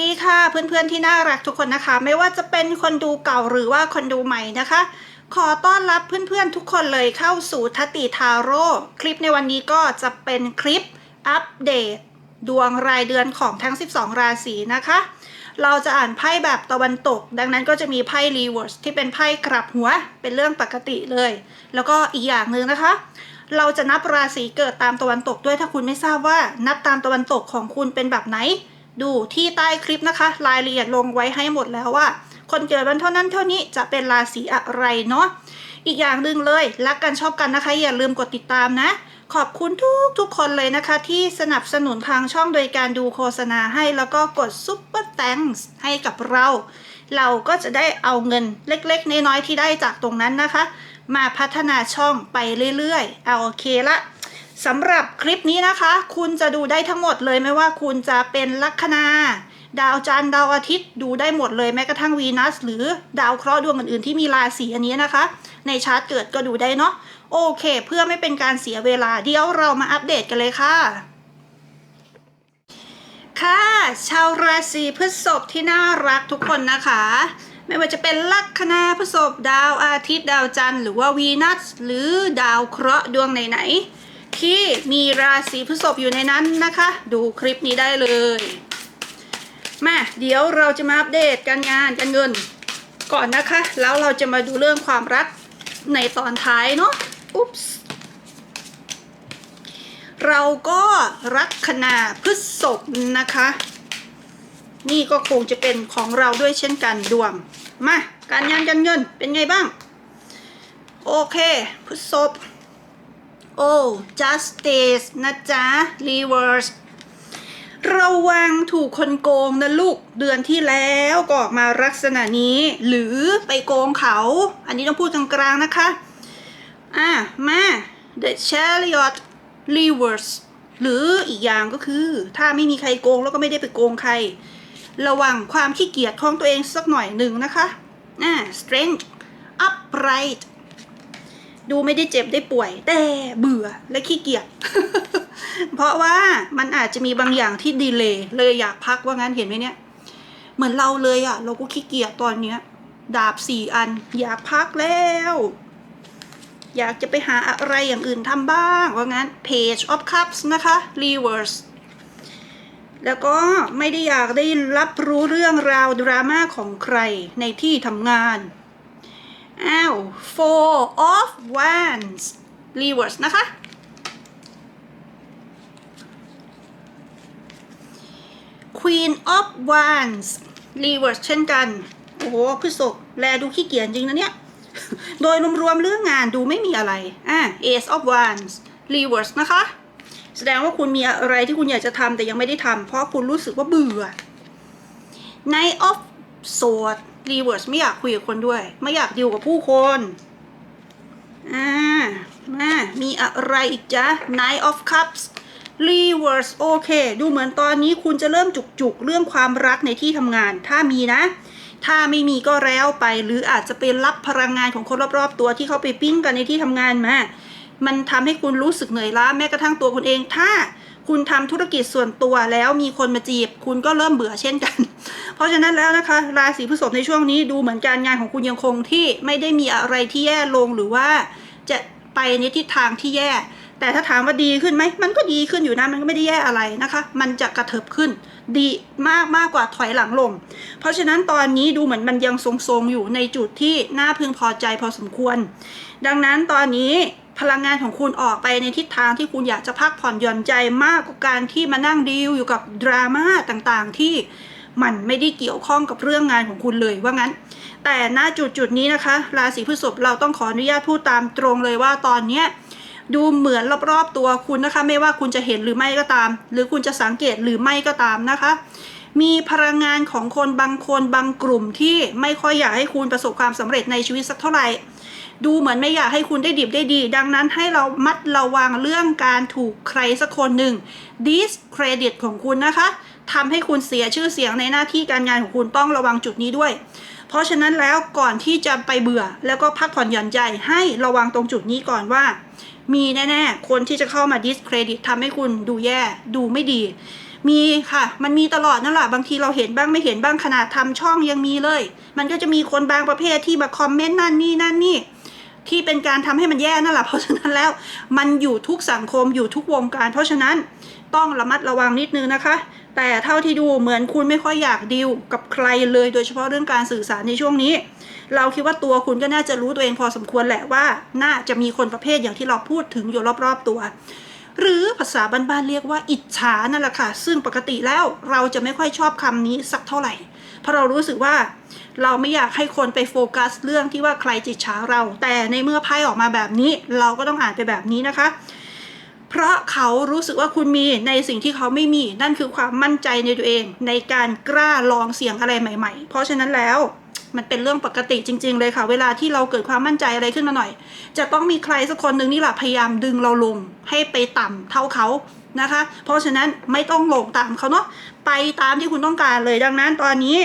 สวัสดีค่ะ เพื่อนๆที่น่ารักทุกคนนะคะ ไม่ว่าจะเป็นคนดูเก่าหรือว่าคนดูใหม่นะคะ ขอต้อนรับเพื่อนๆทุกคนเลยเข้าสู่ทัติทาโร่คลิปในวันนี้ก็จะเป็นคลิปอัปเดต ดวงรายเดือนของทั้ง 12 ราศีนะคะ เราจะอ่านไพ่แบบตะวันตก ดังนั้นก็จะมีไพ่รีเวิร์สที่เป็นไพ่กลับหัวเป็นเรื่องปกติเลย แล้วก็อีกอย่างหนึ่งนะคะเราจะนับราศีเกิดตามตะวันตกด้วยถ้าคุณไม่ทราบว่านับตามตะวันตกของคุณเป็นแบบไหน ดูที่ใต้คลิปนะคะ รายละเอียดลงไว้ให้หมดแล้วว่า คนเกิดวันเท่านั้นเท่านี้จะเป็นราศีอะไรเนาะอีกอย่างหนึ่งเลยรักกันชอบกันนะคะ อย่าลืมกดติดตามนะ ขอบคุณทุกทุกคนเลยนะคะ ที่สนับสนุนทางช่องโดยการดูโฆษณาให้แล้วก็กดซุปเปอร์แตงส์ให้กับเรา เราก็จะได้เอาเงินเล็กๆ น้อยๆที่ได้จากตรงนั้นนะคะ มาพัฒนาช่องไปเรื่อยๆ เอาโอเคละ สำหรับคลิปนี้นะคะ คุณจะดูได้ทั้งหมดเลยไม่ว่าคุณจะเป็นลัคนาดาวจันทร์ดาวอาทิตย์ดูได้หมดเลยแม้กระทั่งวีนัส หรือดาวเคราะห์ดวงอื่นๆที่มีราศีอันนี้นะคะ ในชาร์ตเกิดก็ดูได้เนาะโอเค เพื่อไม่เป็นการเสียเวลาเดี๋ยวเรามาอัปเดตกันเลยค่ะ ค่ะ ชาวราศีพฤษภที่น่ารักทุกคนนะคะ ไม่ว่าจะเป็นลัคนาพฤษภดาวอาทิตย์ดาวจันทร์หรือว่าวีนัส หรือดาวเคราะห์ดวงไหนๆ ที่มีราศีพฤษภอยู่ในนั้นนะคะ ดูคลิปนี้ได้เลยมาเดี๋ยวเราจะมาอัปเดตการงานการเงินก่อนนะคะ แล้วเราจะมาดูเรื่องความรักในตอนท้ายเนาะอุ๊ปส์เราก็รักคนาพฤษภนะคะ นี่ก็คงจะเป็นของเราด้วยเช่นกันดวงมาการงานการเงินเป็นไงบ้าง โอเคพฤษภ โอ้ justice นะจ๊ะ reverse ระวังถูกคนโกงนะลูกเดือนที่แล้วก็ออกมาลักษณะนี้ หรือไปโกงเขา อันนี้ต้องพูดกลางๆนะคะ อะ มา the chariot reverse หรืออีกอย่างก็คือ ถ้าไม่มีใครโกงแล้วก็ไม่ได้ไปโกงใคร ระวังความขี้เกียจของตัวเองสักหน่อยหนึ่งนะคะอ่า strength upright ดูไม่ได้เจ็บได้ป่วย แต่เบื่อและขี้เกียจเพราะว่ามันอาจจะมีบางอย่างที่ดีเลยเลยอยากพักว่างั้นเห็นไหมเนี่ย เหมือนเราเลยอะเราก็ขี้เกียจตอนเนี้ย ดาบสี่อัน อยากพักแล้ว อยากจะไปหาอะไรอย่างอื่นทำบ้างว่างั้น Page of Cups นะคะ Reverse แล้วก็ไม่ได้อยากได้รับรู้เรื่องราวดราม่าของใครในที่ทำงาน อ้าว Four of Wands Reverse นะคะ Queen of Wands Reverse เช่นกัน โอ้โหพฤษภแลดูขี้เกียจจริงนะเนี่ย โดยรวมๆเรื่องงานดูไม่มีอะไร อะ Ace of Wands Reverse นะคะ แสดงว่าคุณมีอะไรที่คุณอยากจะทำแต่ยังไม่ได้ทำเพราะคุณรู้สึกว่าเบื่อ Knight of sword Swords Reverse ไม่อยากคุยกับคนด้วย ไม่อยากดิวกับผู้คนอ่ามามีอะไรอีกจ๊ะ Knight of Cups Reverse โอเค ดูเหมือนตอนนี้คุณจะเริ่มจุกๆ เรื่องความรักในที่ทำงาน ถ้ามีนะ ถ้าไม่มีก็แล้วไป หรืออาจจะเป็นรับพลังงานของคนรอบๆ ตัวที่เขาไปปิ้งกันในที่ทำงานมา มันทำให้คุณรู้สึกเหนื่อยล้าแม้กระทั่งตัวคุณเอง ถ้า คุณทำธุรกิจส่วนตัวแล้วมีคนมาจีบ คุณก็เริ่มเบื่อเช่นกัน เพราะฉะนั้นแล้วนะคะ ราศีพฤษภในช่วงนี้ดูเหมือนการงานของคุณยังคงที่ไม่ได้มีอะไรที่แย่ลงหรือว่าจะไปในทิศทางที่แย่ แต่ถ้าถามว่าดีขึ้นไหมมันก็ดีขึ้นอยู่นะมันก็ไม่ได้แย่อะไรนะคะ มันจะกระเถิบขึ้น ดีมากมากกว่าถอยหลังลง เพราะฉะนั้นตอนนี้ดูเหมือนมันยังทรงๆอยู่ในจุดที่น่าพึงพอใจพอสมควร ดังนั้นตอนนี้ พลังงานของคุณออกไปในทิศทางที่คุณอยากจะพักผ่อนหย่อนใจมากกว่าการที่มานั่งดีลอยู่กับดราม่าต่างๆ ที่มันไม่ได้เกี่ยวข้องกับเรื่องงานของคุณเลยว่างั้น แต่ณจุดจุดๆนี้นะคะ ราศีพฤษภเราต้องขออนุญาตพูดตามตรงเลยว่าตอนเนี้ยดูเหมือนรอบๆตัวคุณนะคะ ไม่ว่าคุณจะเห็นหรือไม่ก็ตาม หรือคุณจะสังเกตหรือไม่ก็ตามนะคะ มีพลังงานของคนบางคนบางกลุ่มที่ไม่ค่อยอยากให้คุณประสบความสำเร็จในชีวิตสักเท่าไหร่ ดูเหมือนไม่อยากให้คุณได้ดิบได้ดี ดังนั้นให้เรามัดระวังเรื่องการถูกใครสักคนหนึ่ง discredit ของคุณนะคะทำให้คุณเสียชื่อเสียงในหน้าที่การงานของคุณต้องระวังจุดนี้ด้วย เพราะฉะนั้นแล้วก่อนที่จะไปเบื่อ แล้วก็พักผ่อนหย่อนใจให้ระวังตรงจุดนี้ก่อนว่า มีแน่ๆ คนที่จะเข้ามา discredit ทำให้คุณดูแย่ดูไม่ดีมีค่ะ มันมีตลอดนั่นแหละ บางทีเราเห็นบ้างไม่เห็นบ้างขนาดทำช่องยังมีเลย มันก็จะมีคนบางประเภทที่มาคอมเมนต์นั่นนี่นั่นนี่ ที่เป็นการทำให้มันแย่นั่นแหละเพราะฉะนั้นแล้วมันอยู่ทุกสังคมอยู่ทุกวงการ เพราะฉะนั้นต้องระมัดระวังนิดนึงนะคะ แต่เท่าที่ดูเหมือนคุณไม่ค่อยอยากดีลกับใครเลย โดยเฉพาะเรื่องการสื่อสารในช่วงนี้ เราคิดว่าตัวคุณก็น่าจะรู้ตัวเองพอสมควรแหละว่า น่าจะมีคนประเภทอย่างที่เราพูดถึงอยู่รอบๆตัว หรือภาษาบ้านๆเรียกว่าอิจฉานั่นแหละค่ะ ซึ่งปกติแล้วเราจะไม่ค่อยชอบคำนี้สักเท่าไหร่ เพราะเรารู้สึกว่า เราไม่อยากให้คนไปโฟกัสเรื่องที่ว่าใครจิตฉาเรา แต่ในเมื่อไพ่ออกมาแบบนี้ เราก็ต้องอ่านไปแบบนี้นะคะ เพราะเขารู้สึกว่าคุณมีในสิ่งที่เขาไม่มี นั่นคือความมั่นใจในตัวเอง ในการกล้าลองเสี่ยงอะไรใหม่ ๆ เพราะฉะนั้นแล้วมันเป็นเรื่องปกติจริง ๆ เลยค่ะ เวลาที่เราเกิดความมั่นใจอะไรขึ้นมาหน่อย จะต้องมีใครสักคนหนึ่งนี่แหละพยายามดึงเราลงให้ไปต่ำเท่าเขานะคะ เพราะฉะนั้นไม่ต้องหลงตามเขาเนาะไปตามที่คุณต้องการเลยดังนั้นตอนนี้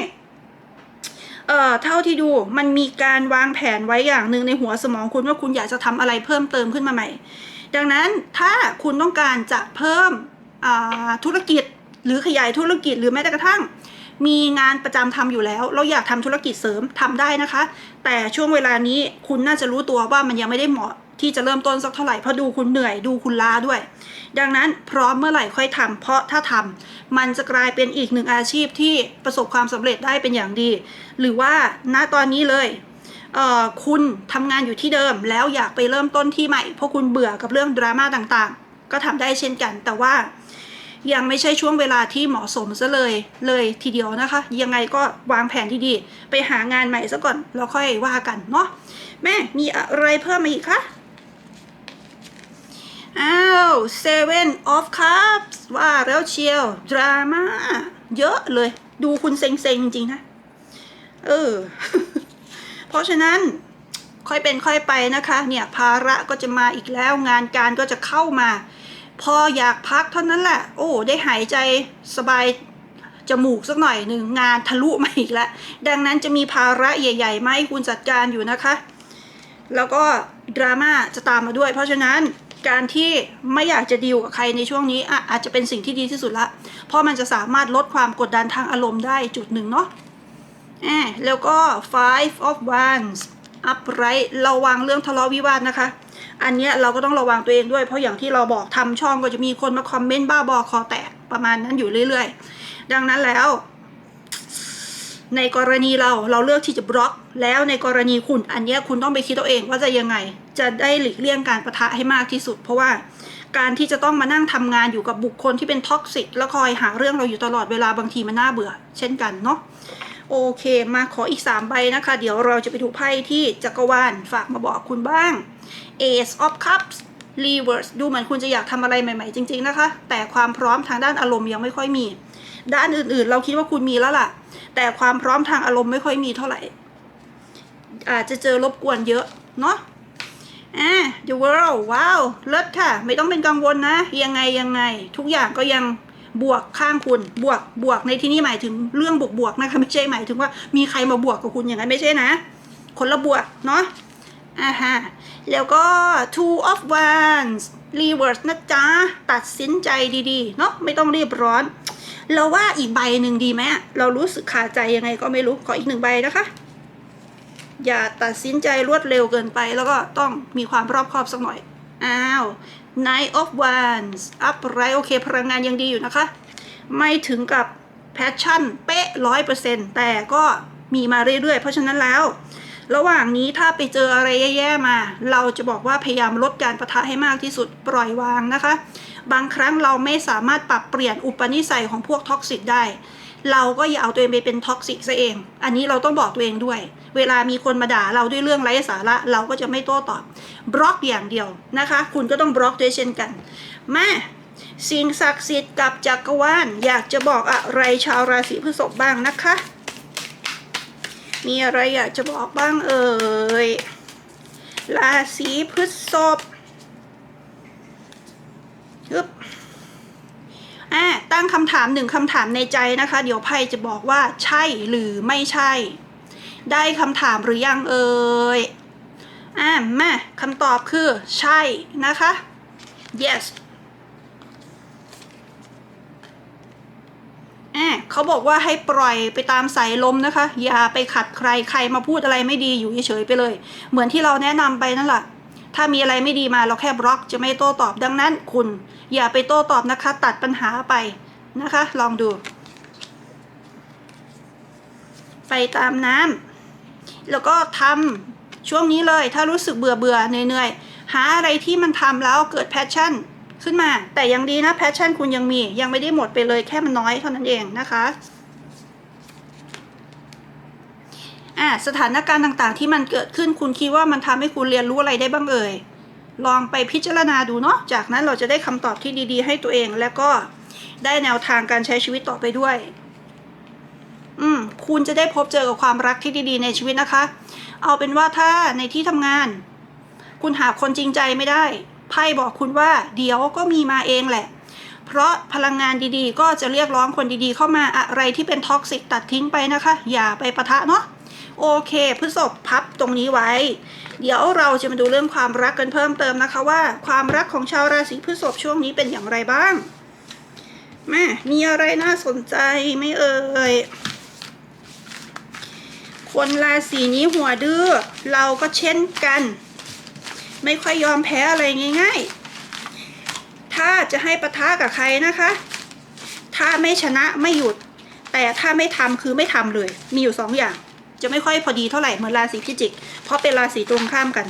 เอ่อเท่าที่ดูมันมีการวางแผนไว้อย่างหนึ่งในหัวสมองคุณว่าคุณอยากจะทำอะไรเพิ่มเติมขึ้นมาใหม่ ดังนั้นถ้าคุณต้องการจะเพิ่มธุรกิจหรือขยายธุรกิจหรือแม้แต่กระทั่ง มีงานประจำทำอยู่แล้ว เราอยากทำธุรกิจเสริมทำได้นะคะ แต่ช่วงเวลานี้คุณน่าจะรู้ตัวว่ามันยังไม่ได้เหมาะ ที่จะเริ่มต้นสักเท่าไหร่เพราะดูคุณเหนื่อยดูคุณล้าด้วย ดังนั้นพร้อมเมื่อไหร่ค่อยทำเพราะถ้าทำมันจะกลายเป็นอีกหนึ่งอาชีพที่ประสบความสำเร็จได้เป็นอย่างดี หรือว่าณตอนนี้เลยเคุณทำงานอยู่ที่เดิมแล้วอยากไปเริ่มต้นที่ใหม่ เพราะคุณเบื่อกับเรื่องดราม่าต่างๆ ก็ทำได้เช่นกัน แต่ว่ายังไม่ใช่ช่วงเวลาที่เหมาะสมซะเลยเลยทีเดียวนะคะ ยังไงก็วางแผนที่ดีไปหางานใหม่ซะก่อนแล้วค่อยว่ากันเนาะแม่มีอะไรเพิ่มมาอีกคะ อ้าว Seven of Cups ว่าแล้วเชียวดราม่าเยอะเลย ดูคุณเซ็งๆ จริง ๆ นะ เออ เพราะฉะนั้นค่อยเป็นค่อยไปนะคะ เนี่ยภาระก็จะมาอีกแล้วงานการก็จะเข้ามา พออยากพักเท่านั้นแหละ โอ้ได้หายใจสบายจมูกสักหน่อยหนึ่งงานทะลุมาอีกแล้ว ดังนั้นจะมีภาระใหญ่ๆมาให้คุณจัดการอยู่นะคะ แล้วก็ดราม่าจะตามมาด้วย เพราะฉะนั้น การที่ไม่อยากจะดีลกับใครในช่วงนี้อะอาจจะเป็นสิ่งที่ดีที่สุดละ เพราะมันจะสามารถลดความกดดันทางอารมณ์ได้จุดหนึ่งเนาะอะแล้วก็ five of wands upright ระวังเรื่องทะเลาะวิวาทนะคะ อันเนี้ยเราก็ต้องระวังตัวเองด้วย เพราะอย่างที่เราบอกทำช่องก็จะมีคนมาคอมเมนต์บ้าบอคอแตกประมาณนั้นอยู่เรื่อยๆ ดังนั้นแล้ว ในกรณีเราเราเลือกที่จะบล็อก แล้วในกรณีคุณอันเนี้ยคุณต้องไปคิดตัวเองว่าจะยังไง จะได้หลีกเลี่ยงการประทะให้มากที่สุด เพราะว่าการที่จะต้องมานั่งทำงานอยู่กับบุคคลที่เป็นท็อกซิกแล้วคอยหาเรื่องเราอยู่ตลอดเวลาบางทีมันน่าเบื่อ เช่นกันเนาะโอเค มาขออีก 3 ใบนะคะ เดี๋ยวเราจะไปดูไพ่ที่จักรวาลฝากมาบอกคุณบ้าง Ace of Cups Reverse ดูเหมือนคุณจะอยากทำอะไรใหม่ๆ จริง ๆนะคะ แต่ความพร้อมทางด้านอารมณ์ยังไม่ค่อยมี ด้านอื่นๆ เราคิดว่าคุณมีแล้วล่ะ แต่ความพร้อมทางอารมณ์ไม่ค่อยมีเท่าไหร่ อาจจะเจอรบกวนเยอะเนาะ อ่า The World ว้าวเลิศค่ะ ไม่ต้องเป็นกังวลนะ ยังไงยังไง ทุกอย่างก็ยังบวกข้างคุณบวกบวกในที่นี้หมายถึงเรื่องบวกบวกนะคะไม่ใช่หมายถึงว่ามีใครมาบวกกับคุณอย่างนั้นไม่ใช่นะ คนละบวกเนาะอ่าฮะแล้วก็ two of wands reverse นะจ๊ะ ตัดสินใจดีๆ เนาะไม่ต้องรีบร้อน เราว่าอีกใบหนึ่งดีไหมเรารู้สึกขาดใจยังไงก็ไม่รู้ ขออีกหนึ่งใบนะคะ อย่าตัดสินใจรวดเร็วเกินไป แล้วก็ต้องมีความรอบคอบสักหน่อย อ้าว Nine of Wands upright โอเค พลังงานยังดีอยู่นะคะ ไม่ถึงกับ passion เป๊ะร้อยเปอร์เซ็นต์แต่ก็มีมาเรื่อยๆ เพราะฉะนั้นแล้ว ระหว่างนี้ถ้าไปเจออะไรแย่ๆมา เราจะบอกว่าพยายามลดการประทะให้มากที่สุดปล่อยวางนะคะ บางครั้งเราไม่สามารถปรับเปลี่ยนอุปนิสัยของพวกท็อกซิกได้ เราก็อย่าเอาตัวเองไปเป็นท็อกซิกซะเอง อันนี้เราต้องบอกตัวเองด้วย เวลามีคนมาด่าเราด้วยเรื่องไร้สาระเราก็จะไม่โต้ตอบบล็อกอย่างเดียวนะคะ คุณก็ต้องบล็อกด้วยเช่นกัน มาสิ่งศักดิ์สิทธิ์กับจักรวาลอยากจะบอกอะไรชาวราศีพฤษภบ้างนะคะ มีอะไรอยากจะบอกบ้างเอ่ยราศีพฤษภ ฮึบอะตั้งคำถามหนึ่งคำถามในใจนะคะ เดี๋ยวไพ่จะบอกว่าใช่หรือไม่ใช่ ได้คำถามหรือยังเอ่ยอะมาคำตอบคือใช่นะคะ yes เขาบอกว่าให้ปล่อยไปตามสายลมนะคะ อย่าไปขัดใครใครมาพูดอะไรไม่ดีอยู่เฉยๆไปเลย เหมือนที่เราแนะนำไปนั่นแหละถ้ามีอะไรไม่ดีมาเราแค่บล็อกจะไม่โต้ตอบดังนั้น คุณ อย่าไปโต้ตอบนะคะ ตัดปัญหาไปนะคะ ลองดู ไปตามน้ำแล้วก็ทำช่วงนี้เลย ถ้ารู้สึกเบื่อเบื่อเหนื่อยๆหาอะไรที่มันทำแล้วเกิดแพชชั่นขึ้นมา แต่ยังดีนะแพชชั่นคุณยังมี ยังไม่ได้หมดไปเลยแค่มันน้อยเท่านั้นเองนะคะอะสถานการณ์ต่างๆ ที่มันเกิดขึ้นคุณคิดว่ามันทำให้คุณเรียนรู้อะไรได้บ้างเอ่ย ลองไปพิจารณาดูเนาะ จากนั้นเราจะได้คำตอบที่ดีๆ ให้ตัวเอง แล้วก็ได้แนวทางการใช้ชีวิตต่อไปด้วย อืม คุณจะได้พบเจอกับความรักที่ดีๆ ในชีวิตนะคะ เอาเป็นว่าถ้าในที่ทำงาน คุณหาคนจริงใจไม่ได้ ไพ่บอกคุณว่า เดี๋ยวก็มีมาเองแหละ เพราะพลังงานดีๆ ก็จะเรียกร้องคนดีๆ เข้ามาอะไรที่เป็นท็อกซิกตัดทิ้งไปนะคะ อย่าไปปะทะเนาะ โอเคพฤษภพับตรงนี้ไว้ เดี๋ยวเราจะมาดูเรื่องความรักกันเพิ่มเติมนะคะว่า ความรักของชาวราศีพฤษภช่วงนี้เป็นอย่างไรบ้างแม่มีอะไรน่าสนใจไหม่เอ่ยคนราศีนี้หัวดื้อเราก็เช่นกัน ไม่ค่อยยอมแพ้อะไรง่าย ๆ ถ้าจะให้ปะทะกับใครนะคะ ถ้าไม่ชนะไม่หยุด แต่ถ้าไม่ทำคือไม่ทำเลย มีอยู่สองอย่าง จะไม่ค่อยพอดีเท่าไหร่เหมือนราศีพิจิก เพราะเป็นราศีตรงข้ามกัน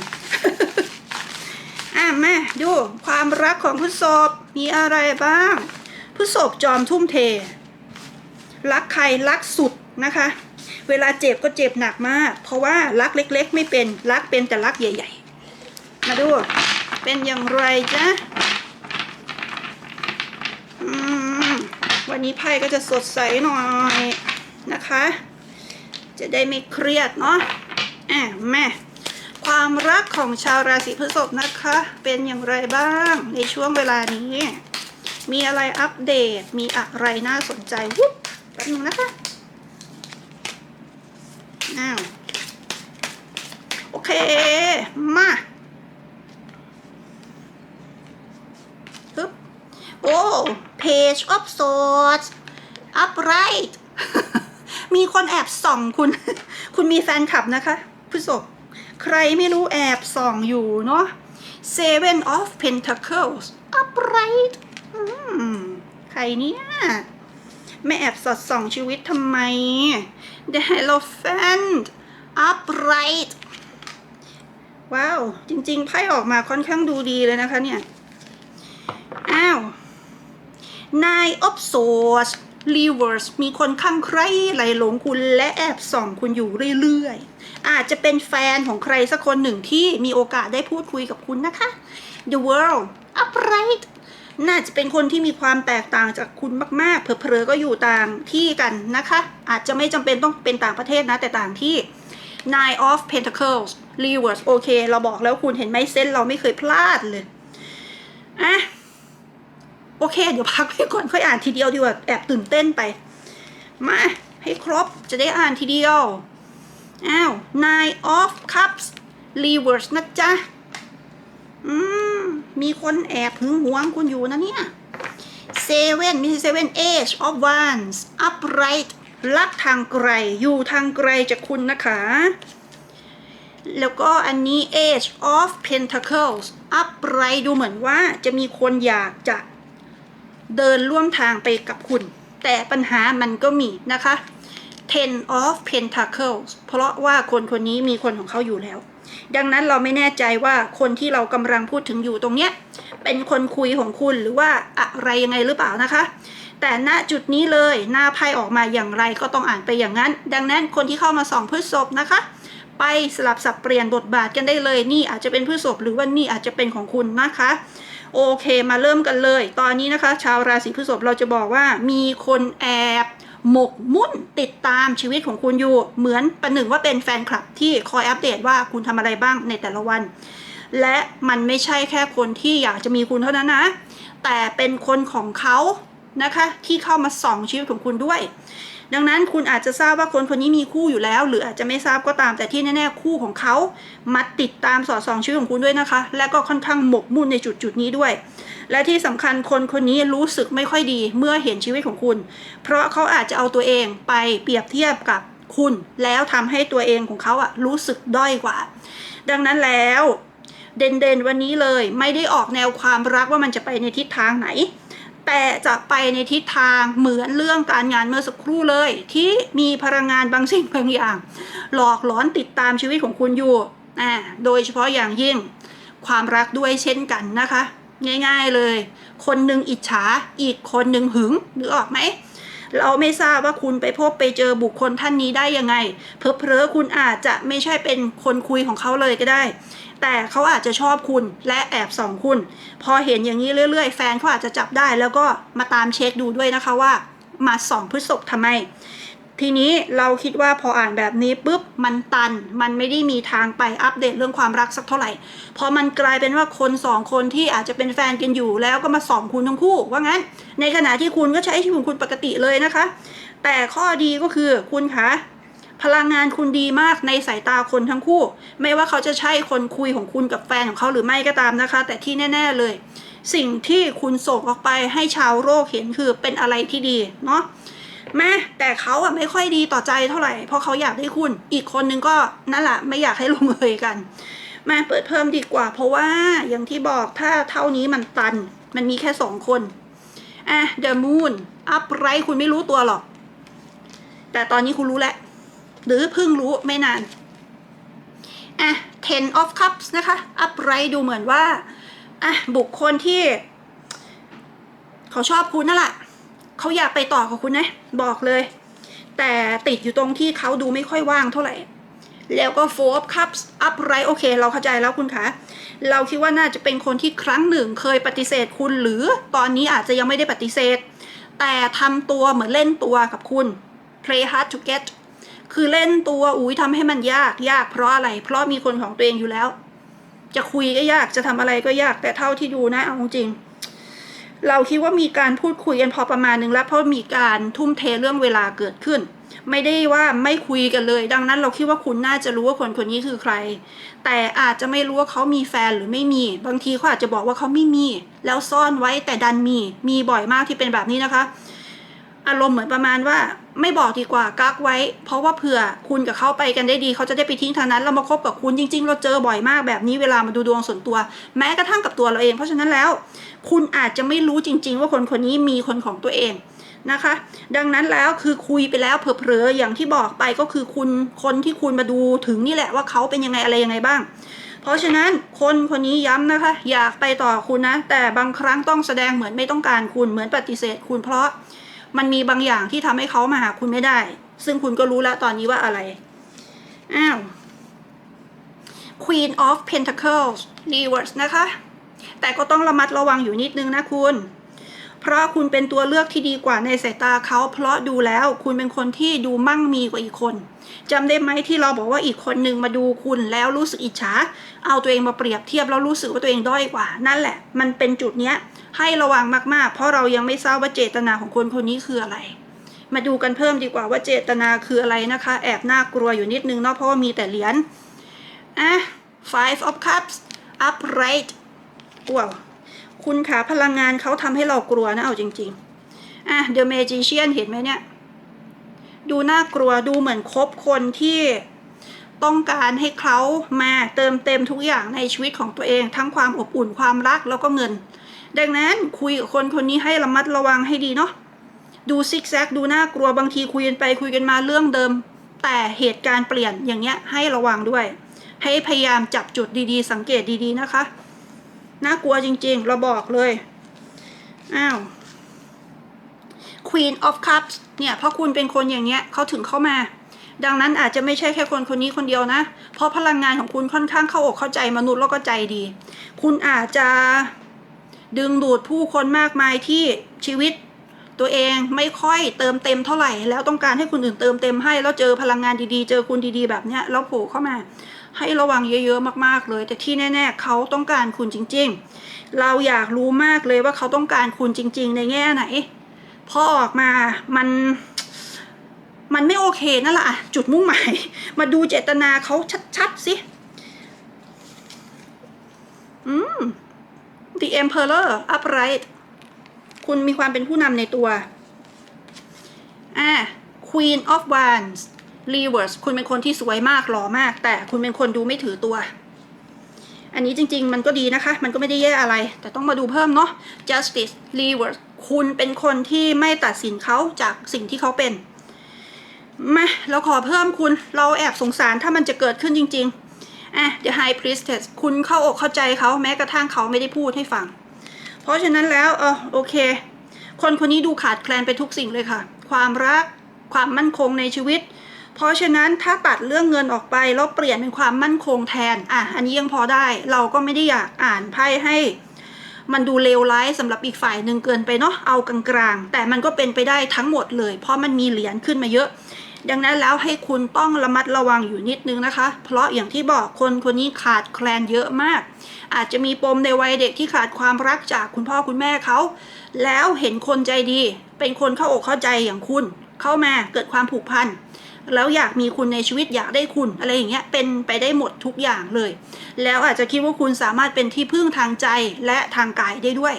อะแม่ดูความรักของพฤษภมีอะไรบ้างพฤษภจอมทุ่มเท รักใครรักสุดนะคะ เวลาเจ็บก็เจ็บหนักมาก เพราะว่ารักเล็ก ๆ ไม่เป็นรักเป็นแต่รักใหญ่ ๆ มาดู เป็นอย่างไรจ๊ะวันนี้ไพ่ก็จะสดใสหน่อยนะคะ จะได้ไม่เครียดเนาะอะแม่ความรักของชาวราศีพฤษภนะคะ เป็นอย่างไรบ้างในช่วงเวลานี้ มีอะไรอัปเดตมีอะไรน่าสนใจวุ๊บแป๊บนึงนะคะอ้าวโอเค มาฮึบโอ้ page of swords upright มีคนแอบส่องคุณ คุณมีแฟนคลับนะคะผู้ศพใครไม่รู้แอบส่องอยู่เนาะ seven of pentacles upright ใครเนี่ยไม่แอบสอดส่องชีวิตทำไม The Hierophant upright ว้าว จริงๆไพ่ออกมาค่อนข้างดูดีเลยนะคะเนี่ย อ้าว Nine of Swords Reverse มีคนข้างใครไหลหลงคุณและแอบส่องคุณอยู่เรื่อยๆ อาจจะเป็นแฟนของใครสักคนหนึ่งที่มีโอกาสได้พูดคุยกับคุณนะคะ The World upright น่าจะเป็นคนที่มีความแตกต่างจากคุณมาก ๆ เผลอๆก็อยู่ต่างที่กันนะคะ อาจจะไม่จำเป็นต้องเป็นต่างประเทศนะ แต่ต่างที่ Nine of Pentacles Reverse โอเค เราบอกแล้วคุณเห็นไหมเส้นเราไม่เคยพลาดเลย อะ โอเค เดี๋ยวพักไว้ก่อนค่อยอ่านทีเดียวดีกว่าแอบตื่นเต้นไป มาให้ครบจะได้อ่านทีเดียว อ้าว Nine of Cups Reverse นะจ๊ะ อืม มีคนแอบหึงหวงคุณอยู่นะเนี่ย Seven มี Seven Age of Wands Upright รักทางไกล อยู่ทางไกลจากคุณนะคะ แล้วก็อันนี้ Age of Pentacles Upright ดูเหมือนว่าจะมีคนอยากจะ เดินร่วมทางไปกับคุณ แต่ปัญหามันก็มีนะคะ Ten of Pentacles เพราะว่าคนคนนี้มีคนของเขาอยู่แล้ว ดังนั้นเราไม่แน่ใจว่าคนที่เรากำลังพูดถึงอยู่ตรงเนี้ย เป็นคนคุยของคุณหรือว่าอะไรยังไงหรือเปล่านะคะ แต่ณจุดนี้เลยหน้าไพ่ออกมาอย่างไรก็ต้องอ่านไปอย่างนั้น ดังนั้นคนที่เข้ามาส่องพฤษภนะคะ ไปสลับสับเปลี่ยนบทบาทกันได้เลย นี่อาจจะเป็นพฤษภหรือว่านี่อาจจะเป็นของคุณนะคะ โอเคมาเริ่มกันเลย ตอนนี้นะคะ ชาวราศีพฤษภเราจะบอกว่ามีคนแอบหมกมุ่นติดตามชีวิตของคุณอยู่ เหมือนประหนึ่งว่าเป็นแฟนคลับที่คอยอัปเดตว่าคุณทำอะไรบ้างในแต่ละวัน และมันไม่ใช่แค่คนที่อยากจะมีคุณเท่านั้นนะ แต่เป็นคนของเขานะคะที่เข้ามาส่องชีวิตของคุณด้วย ดังนั้นคุณอาจจะทราบว่าคนคนนี้มีคู่อยู่แล้ว หรืออาจจะไม่ทราบก็ตามแต่ที่แน่ๆคู่ของเขามาติดตามสอดส่องชีวิตของคุณด้วยนะคะ และก็ค่อนข้างหมกมุ่นในจุดจุดนี้ด้วย และที่สำคัญคนคนนี้รู้สึกไม่ค่อยดีเมื่อเห็นชีวิตของคุณ เพราะเขาอาจจะเอาตัวเองไปเปรียบเทียบกับคุณ แล้วทำให้ตัวเองของเขาอะรู้สึกด้อยกว่า ดังนั้นแล้วเด่นๆวันนี้เลยไม่ได้ออกแนวความรักว่ามันจะไปในทิศทางไหน แต่จะไปในทิศทางเหมือนเรื่องการงานเมื่อสักครู่เลย ที่มีพลังงานบางสิ่งบางอย่าง หลอกหลอนติดตามชีวิตของคุณอยู่อ่าโดยเฉพาะอย่างยิ่งความรักด้วยเช่นกันนะคะ ง่ายๆเลย คนหนึ่งอิจฉาอีกคนหนึ่งหึงนึกออกไหมเราไม่ทราบว่าคุณไปพบไปเจอบุคคลท่านนี้ได้ยังไง เพลอคุณอาจจะไม่ใช่เป็นคนคุยของเขาเลยก็ได้ แต่เขาอาจจะชอบคุณและแอบส่องคุณ พอเห็นอย่างนี้เรื่อย ๆ แฟนเขาอาจจะจับได้แล้วก็มาตามเช็คดูด้วยนะคะว่า มาส่องพฤษภทำไม ทีนี้เราคิดว่าพออ่านแบบนี้ปุ๊บมันตัน มันไม่ได้มีทางไปอัปเดตเรื่องความรักสักเท่าไหร่ พอมันกลายเป็นว่าคนสองคนที่อาจจะเป็นแฟนกันอยู่แล้วก็มาส่องคุณทั้งคู่ ว่างั้น ในขณะที่คุณก็ใช้ชีวิตของคุณปกติเลยนะคะ แต่ข้อดีก็คือคุณคะ พลังงานคุณดีมากในสายตาคนทั้งคู่ ไม่ว่าเขาจะใช่คนคุยของคุณกับแฟนของเขาหรือไม่ก็ตามนะคะ แต่ที่แน่ ๆ เลย สิ่งที่คุณส่งออกไปให้ชาวโลกเห็นคือเป็นอะไรที่ดีเนาะแม่แต่เขาอะไม่ค่อยดีต่อใจเท่าไหร่เพราะเขาอยากได้คุณ อีกคนนึงก็นั่นแหละไม่อยากให้ลงเอยกันแม่เปิดเพิ่มดีกว่า เพราะว่าอย่างที่บอกถ้าเท่านี้มันตัน มันมีแค่สองคนอะ The Moon อัพไรคุณไม่รู้ตัวหรอก แต่ตอนนี้คุณรู้แล้ว หรือเพิ่งรู้ไม่นานอะ Ten of Cups นะคะอัพไรดูเหมือนว่าอะบุคคลที่ เขาชอบคุณนั่นแหละเขาอยากไปต่อกับคุณนะ บอกเลย แต่ติดอยู่ตรงที่เขาดูไม่ค่อยว่างเท่าไหร่ แล้วก็ four of cups upright โอเค เราเข้าใจแล้วคุณคะ เราคิดว่าน่าจะเป็นคนที่ครั้งหนึ่งเคยปฏิเสธคุณ หรือตอนนี้อาจจะยังไม่ได้ปฏิเสธ แต่ทำตัวเหมือนเล่นตัวกับคุณ play hard to get คือเล่นตัวอุ้ยทำให้มันยากยากเพราะอะไร เพราะมีคนของตัวเองอยู่แล้ว จะคุยก็ยากจะทำอะไรก็ยากแต่เท่าที่ดูนะเอาจริง เราคิดว่ามีการพูดคุยกันพอประมาณหนึ่งแล้วเพราะมีการทุ่มเทเรื่องเวลาเกิดขึ้น ไม่ได้ว่าไม่คุยกันเลย ดังนั้นเราคิดว่าคุณน่าจะรู้ว่าคนคนนี้คือใคร แต่อาจจะไม่รู้ว่าเขามีแฟนหรือไม่มี บางทีเขาอาจจะบอกว่าเขาไม่มี แล้วซ่อนไว้แต่ดันมีมีบ่อยมากที่เป็นแบบนี้นะคะ อารมณ์เหมือนประมาณว่าไม่บอกดีกว่ากักไว้ เพราะว่าเผื่อคุณกับเขาไปกันได้ดี เขาจะได้ไปทิ้งทางนั้นเรามาคบกับคุณจริง ๆ เราเจอบ่อยมากแบบนี้เวลามาดูดวงส่วนตัว แม้กระทั่งกับตัวเราเอง เพราะฉะนั้นแล้ว คุณอาจจะไม่รู้จริง ๆ ว่าคนคนนี้มีคนของตัวเองนะคะ ดังนั้นแล้วคือคุยไปแล้วเผลอๆอย่างที่บอกไปก็คือคุณคนที่คุณมาดูถึงนี่แหละว่าเขาเป็นยังไงอะไรยังไงบ้าง เพราะฉะนั้นคนคนนี้ย้ำนะคะ อยากไปต่อคุณนะ แต่บางครั้งต้องแสดงเหมือนไม่ต้องการคุณเหมือนปฏิเสธคุณเพราะ มันมีบางอย่างที่ทำให้เขามาหาคุณไม่ได้ ซึ่งคุณก็รู้แล้วตอนนี้ว่าอะไร อ้าว Queen of Pentacles Reverse นะคะ แต่ก็ต้องระมัดระวังอยู่นิดนึงนะคุณ เพราะคุณเป็นตัวเลือกที่ดีกว่าในสายตาเขา เพราะดูแล้วคุณเป็นคนที่ดูมั่งมีกว่าอีกคนจำได้ไหมที่เราบอกว่าอีกคนนึงมาดูคุณแล้วรู้สึกอิจฉา เอาตัวเองมาเปรียบเทียบแล้วรู้สึกว่าตัวเองด้อยกว่า นั่นแหละ มันเป็นจุดเนี้ย ให้ระวังมากๆ เพราะเรายังไม่ทราบว่าเจตนาของคนคนนี้คืออะไร มาดูกันเพิ่มดีกว่าว่าเจตนาคืออะไรนะคะ แอบน่ากลัวอยู่นิดนึงเนาะเพราะว่ามีแต่เหรียญอะ five of cups upright ว้าวคุณขาพลังงานเขาทำให้เรากลัวนะเอาจริงๆอะ The Magician เห็นไหมเนี่ย ดูน่ากลัวดูเหมือนคบคนที่ต้องการให้เขามาเติมเต็มทุกอย่างในชีวิตของตัวเอง ทั้งความอบอุ่นความรักแล้วก็เงิน ดังนั้นคุยกับคนคนนี้ให้ระมัดระวังให้ดีเนาะดูซิกแซกดูน่ากลัวบางทีคุยกันไปคุยกันมาเรื่องเดิม แต่เหตุการณ์เปลี่ยนอย่างเงี้ยให้ระวังด้วย ให้พยายามจับจุดดีๆ สังเกตดีๆนะคะน่ากลัวจริงๆ เราบอกเลย อ้าว Queen of Cups เนี่ยเพราะคุณเป็นคนอย่างเงี้ยเขาถึงเข้ามา ดังนั้นอาจจะไม่ใช่แค่คนคนนี้คนเดียวนะ เพราะพลังงานของคุณค่อนข้างเข้าอกเข้าใจมนุษย์แล้วก็ใจดี คุณอาจจะ ดึงดูดผู้คนมากมายที่ชีวิตตัวเองไม่ค่อยเติมเต็มเท่าไหร่ แล้วต้องการให้คนอื่นเติมเต็มให้ แล้วเจอพลังงานดีๆ เจอคุณดีๆแบบเนี้ยแล้วโผล่เข้ามา ให้ระวังเยอะๆมากๆเลย แต่ที่แน่ ๆ เขาต้องการคุณจริง ๆ เราอยากรู้มากเลยว่าเขาต้องการคุณจริง ๆ ในแง่ไหนพอออกมามันมันไม่โอเคนั่นแหละจุดมุ่งหมาย มาดูเจตนาเขาชัดๆสิอืม The Emperor upright คุณมีความเป็นผู้นำในตัวอ่า Queen of Wands reverse คุณเป็นคนที่สวยมากหล่อมาก แต่คุณเป็นคนดูไม่ถือตัว อันนี้จริง ๆ มันก็ดีนะคะ มันก็ไม่ได้แย่อะไร แต่ต้องมาดูเพิ่มเนาะ justice reverse คุณเป็นคนที่ไม่ตัดสินเขาจากสิ่งที่เขาเป็นมาเราขอเพิ่มคุณ เราแอบสงสารถ้ามันจะเกิดขึ้นจริง ๆ อะ the high priestess คุณเข้าอกเข้าใจเขาแม้กระทั่งเขาไม่ได้พูดให้ฟัง เพราะฉะนั้นแล้วเออโอเค คนคนนี้ดูขาดแคลนไปทุกสิ่งเลยค่ะ ความรักความมั่นคงในชีวิต เพราะฉะนั้นถ้าตัดเรื่องเงินออกไปแล้วเปลี่ยนเป็นความมั่นคงแทนอะอันนี้ยังพอได้ เราก็ไม่ได้อยากอ่านไพ่ให้ มันดูเลวร้ายสำหรับอีกฝ่ายหนึ่งเกินไปเนาะเอากลางๆแต่มันก็เป็นไปได้ทั้งหมดเลย เพราะมันมีเหรียญขึ้นมาเยอะ ดังนั้นแล้วให้คุณต้องระมัดระวังอยู่นิดนึงนะคะ เพราะอย่างที่บอกคนคนนี้ขาดแคลนเยอะมาก อาจจะมีปมในวัยเด็กที่ขาดความรักจากคุณพ่อคุณแม่เขา แล้วเห็นคนใจดี เป็นคนเข้าอกเข้าใจอย่างคุณ เข้ามาเกิดความผูกพันแล้วอยากมีคุณในชีวิตอยากได้คุณอะไรอย่างเงี้ยเป็นไปได้หมดทุกอย่างเลย แล้วอาจจะคิดว่าคุณสามารถเป็นที่พึ่งทางใจและทางกายได้ด้วย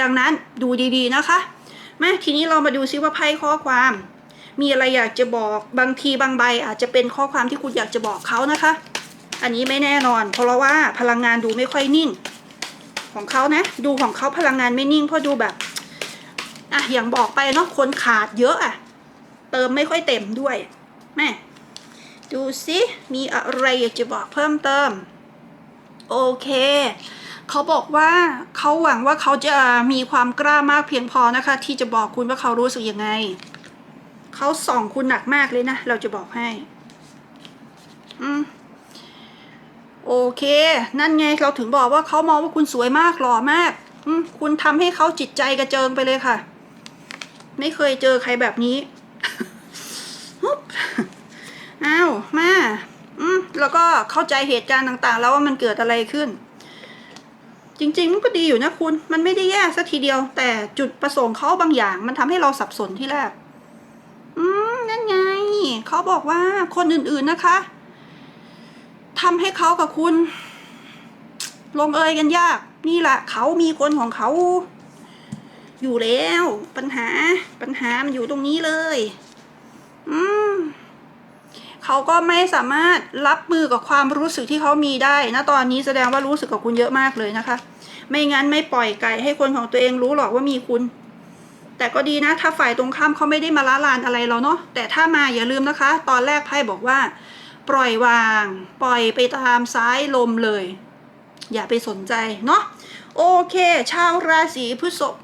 ดังนั้นดูดีๆนะคะมาทีนี้เรามาดูซิว่าไพ่ข้อความ มีอะไรอยากจะบอกบางทีบางใบ อาจจะเป็นข้อความที่คุณอยากจะบอกเขานะคะ อันนี้ไม่แน่นอน เพราะว่าพลังงานดูไม่ค่อยนิ่ง ของเขานะ ดูของเขาพลังงานไม่นิ่งเพราะดูแบบอะอย่างบอกไปเนาะคนขาดเยอะอะเติมไม่ค่อยเต็มด้วยแม่ดูสิมีอะไรอยากจะบอกเพิ่มเติม โอเคเขาบอกว่าเขาหวังว่าเขาจะมีความกล้ามากเพียงพอนะคะ ที่จะบอกคุณว่าเขารู้สึกยังไง เขาส่องคุณหนักมากเลยนะ เราจะบอกให้ อืมโอเค นั่นไงเราถึงบอกว่าเขามองว่าคุณสวยมากหล่อมาก อืมคุณทำให้เขาจิตใจกระเจิงไปเลยค่ะ ไม่เคยเจอใครแบบนี้ฮึบอ้าวมาอืมแล้วก็เข้าใจเหตุการณ์ต่างๆ แล้วว่ามันเกิดอะไรขึ้น จริงๆมันก็ดีอยู่นะคุณ มันไม่ได้แย่สัทีเดียว แต่จุดประสงค์เขาบางอย่าง มันทำให้เราสับสนที่แรก อืมนั่นไง เขาบอกว่าคนอื่นๆนะคะทำให้เขากับคุณ ลงเอยกันยาก นี่แหละเขามีคนของเขา อยู่แล้ว ปัญหาปัญหามันอยู่ตรงนี้เลย อืมเขาก็ไม่สามารถรับมือกับความรู้สึกที่เขามีได้นะตอนนี้แสดงว่ารู้สึกกับคุณเยอะมากเลยนะคะ ไม่งั้นไม่ปล่อยไก่ให้คนของตัวเองรู้หรอกว่ามีคุณ แต่ก็ดีนะ ถ้าฝ่ายตรงข้ามเขาไม่ได้มาละลานอะไรเราเนาะแต่ถ้ามาอย่าลืมนะคะ ตอนแรกไพ่บอกว่า ปล่อยวาง ปล่อยไปตามซ้ายลมเลย อย่าไปสนใจเนาะโอเค ชาวราศีพฤษภ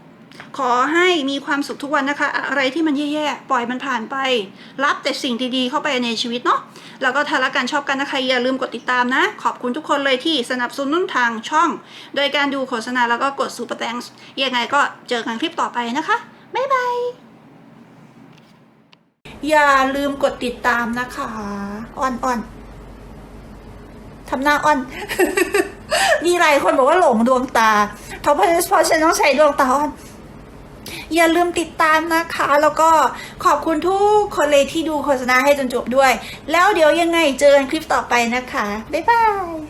ขอให้มีความสุขทุกวันนะคะ อะไรที่มันแย่ๆ ปล่อยมันผ่านไป รับแต่สิ่งดีๆ เข้าไปในชีวิตเนาะแล้วก็ถ้ารักกันชอบกันนะคะอย่าลืมกดติดตามนะ ขอบคุณทุกคนเลยที่สนับสนุนทางช่อง โดยการดูโฆษณาแล้วก็กดซูเปอร์แตงยังไงก็เจอกันคลิปต่อไปนะคะ บ๊ายบาย อย่าลืมกดติดตามนะคะอ่อนอ่อนทำหน้าอ่อน มีหลายคนบอกว่าหลงดวงตาเพราะเพราะฉันต้องใช้ดวงตาอ่อน อย่าลืมติดตามนะคะ แล้วก็ขอบคุณทุกคนเลยที่ดูโฆษณาให้จนจบด้วย แล้วเดี๋ยวยังไงเจอกันคลิปต่อไปนะคะ บ๊ายบาย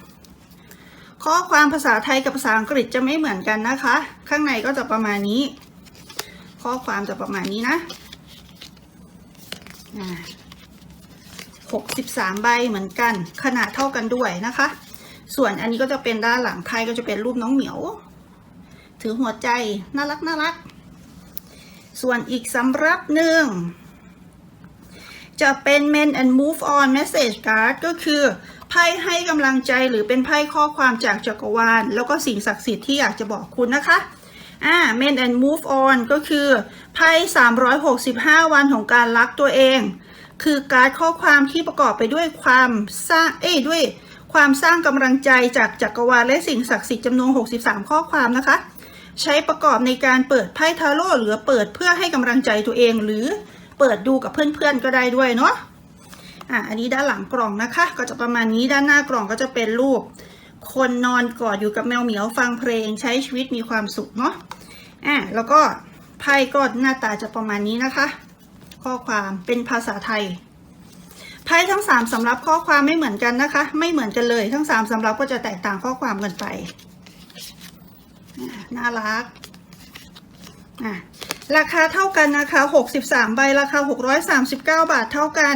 ข้อความภาษาไทยกับภาษาอังกฤษจะไม่เหมือนกันนะคะ ข้างในก็จะประมาณนี้ ข้อความจะประมาณนี้นะหกสิบสามใบเหมือนกัน ขนาดเท่ากันด้วยนะคะ ส่วนอันนี้ก็จะเป็นด้านหลังไพ่ก็จะเป็นรูปน้องเหมียว ถือหัวใจน่ารักน่ารัก ส่วนอีกสำรับหนึ่งจะเป็น Men and Move On Message Card ก็คือ ไพ่ให้กำลังใจหรือเป็นไพ่ข้อความจากจักรวาล แล้วก็สิ่งศักดิ์สิทธิ์ที่อยากจะบอกคุณนะคะอ่า Men and Move On ก็คือไพ่365 วันของการรักตัวเอง คือการข้อความที่ประกอบไปด้วยความสร้างเอ้ด้วยความสร้างกำลังใจจากจักรวาลและสิ่งศักดิ์สิทธิ์จำนวน 63 ข้อความนะคะ ใช้ประกอบในการเปิดไพ่ทาโร่หรือเปิดเพื่อให้กำลังใจตัวเอง หรือเปิดดูกับเพื่อนๆก็ได้ด้วยเนาะ อะอันนี้ด้านหลังกล่องนะคะ ก็จะประมาณนี้ด้านหน้ากล่องก็จะเป็นรูป คนนอนกอดอยู่กับแมวเหมียวฟังเพลงใช้ชีวิตมีความสุขเนาะอะแล้วก็ไพ่ก็หน้าตาจะประมาณนี้นะคะ ข้อความเป็นภาษาไทยไพ่ทั้งสามสำรับข้อความไม่เหมือนกันนะคะ ไม่เหมือนกันเลยทั้งสามสำรับก็จะแตกต่างข้อความกันไปน่ารักราคาเท่ากันนะคะ 63 ใบราคา 639 บาทเท่ากัน